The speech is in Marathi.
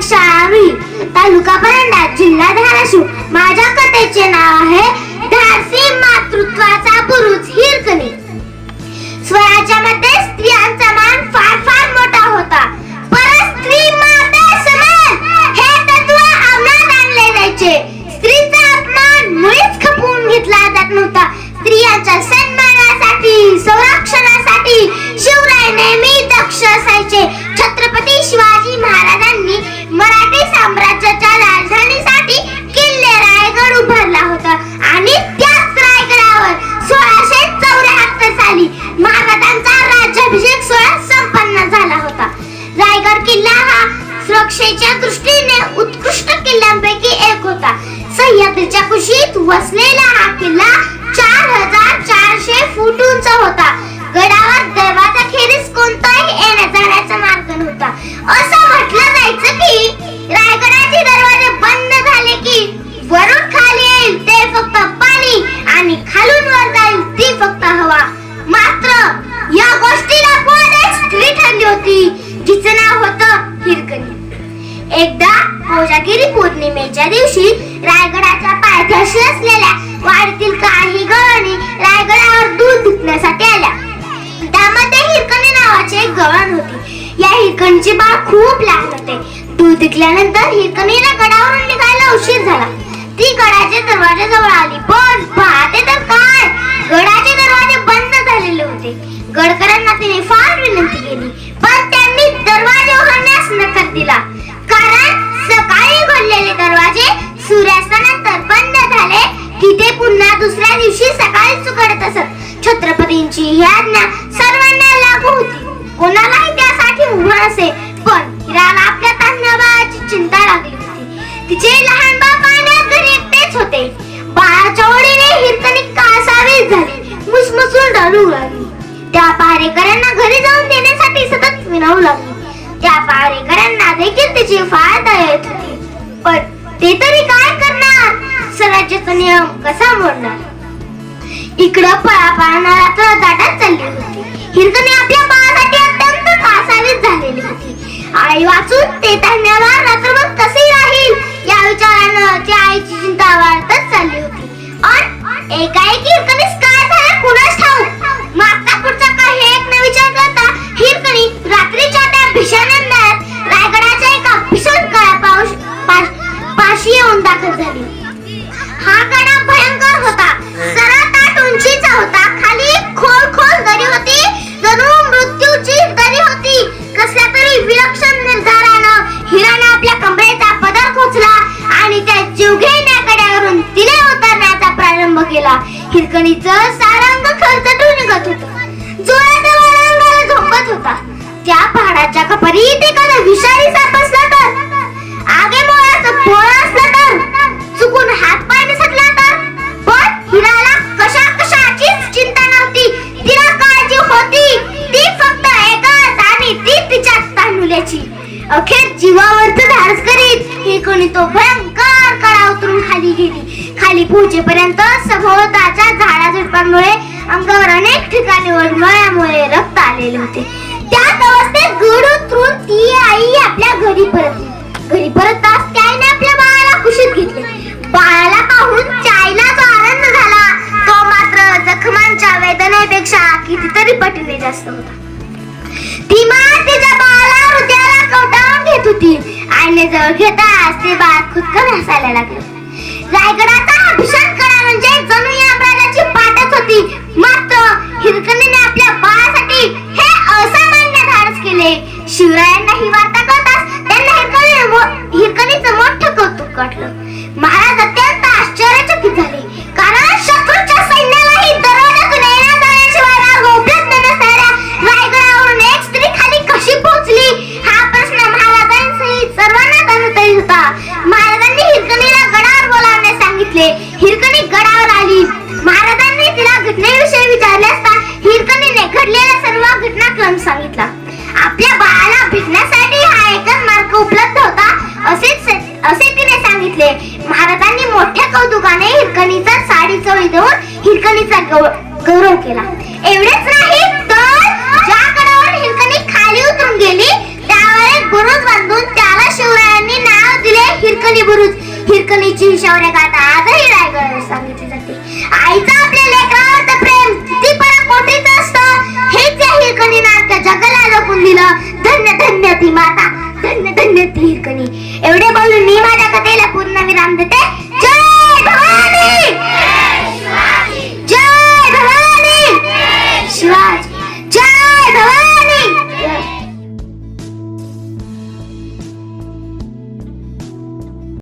परिषद तालुका परंडा जिल्हा धाराशिव. माझ्या कथेचे नाव आहे धाडसी मातृत्वाचा बुरुज हिरकणी. स्वराज्यामध्ये स्त्रियांचा मान फार फार मोठा होता. पर स्त्री माता समान हे तत्व अंमलात आणले जायचे. स्त्रीचा अपमान मुळीच खपवून घेतला जात नव्हता. स्त्रियांच्या सन्मानासाठी संरक्षणासाठी शिवराय नेहमी दक्ष असायचे. छत्रपती शिवाजी महाराज परीक्षेच्या दृष्टीने उत्कृष्ट किल्ल्यांपैकी एक होता. सह्याद्रीच्या कुशीत वसलेला हा किल्ला चार हजार चारशे फूट उंच होता. गडावर दरवाजा खेरीज दिवशी रायगडाच्या पायथ्याशी असलेल्या वाडीतील काही गळणी रायगडावर दूध विकण्यासाठी आल्या. त्यामध्ये हिरकणी नावाचे एक गळण होती. या हिरकणीचे बाळ खूप लहान होते. दूध विकल्यानंतर हिरकणीला गडावरून निघायला उशीर झाला. ती गडाच्या दरवाजाजवळ आली. पण पाहते तर काय? गडाचे दरवाजे बंद झालेले होते. गडकरांना तिने फार विनंती केली. छत्रपतींची ही आज्ञा सर्वांना लागू होती. कोणालाही त्यासाठी उभं असे पण हिराला आपल्या तान्ह्या चिंता लागली होती. तिचे लहान बाप आणि घरी एकटेच होते. बाळाच्या ओढीने हिरकणी कासावीस झाली मुसमुसून रडू लागली. त्या पहारेकरांना घरी जाऊन देण्यासाठी सतत विनवू लागली. त्या पहारेकरांना देखील तिची फार दया येत होती. पण ते तरी काय करणार? स्वराज्याचा नियम कसा मोडणार? इकडं पळापळानं तर दाटात चालली होती. हिरकणी आपल्या बाळासाठी अत्यंत कासावीस झालेली होती. आई वाचून ते धान्यावर रात्रभर कसे राहील? या विचारानं ती आईची चिंता वाढतच चालली होती. अन एकाएकी हिरकणीस आणि कड्यावरून तिने उतरण्याचा प्रारंभ केला. हिरकणीचं सारंग खरचटून निघत होत. जोरात झोपत होता. त्या पहाडाच्या कपरीत एखादा विषारी साप असला तर? आगे मोळाचं पोळ असला तर? चुकून हात पाय निसटला तर? पण हिराला कशा कशाचीच चिंता नव्हती. तिला काळजी होती. ती फक्त एकाच आणि ती तिच्या तांडुल्याची. अखेर जीवावरच धाडस करीत. हे कोणी तो भयंकर गेली खाली सभोवताच्या झाडा झुडपांमुळे अंगावर अनेक ठिकाणी वळमळ्यामुळे रक्त आलेले होते. त्याच अवस्थेत गड उतरून ती आई आपल्या घरी परतली घरी परतताच त्याने आपल्या बाळाला कुशीत घेतले. बाळाला पाहून चायला जो आनंद झाला तो मात्र जखमांच्या वेदनेपेक्षा कितीतरी पटीने जास्त होता. ती माँ तिच्या बाळाला हृदयाला कवटाळून घेत होती आईने जवळ घेताच ते बाळ खुदकन हसायला लागलं. रायगडाचा अभिषेक करा म्हणजे जणू या यमराजाची पाठच होती. मात्र हिरकणीने आपल्या बाळासाठी हे असामान्य धाडस केले. शिवराय चवळी देऊन हिरकणीचा गौरव केला. एवढेच नाही तर ज्या हिरकणी खाली उतरून गेली त्यावर एक बुरुज बांधून त्याला शिवरायांनी नाव दिले हिरकणी बुरुज. हिरकणीची शौर्य गाथा आजही सांगितली जाते. आईचा आपल्या लेकरावर प्रेम ती मोठीच हेच या हिरकणी जगाला लपून दिलं. धन्य धन्य ती माता धन्य धन्य ती हिरकणी. एवढे बोलून मी माझ्या कथेला पूर्ण विराम देते.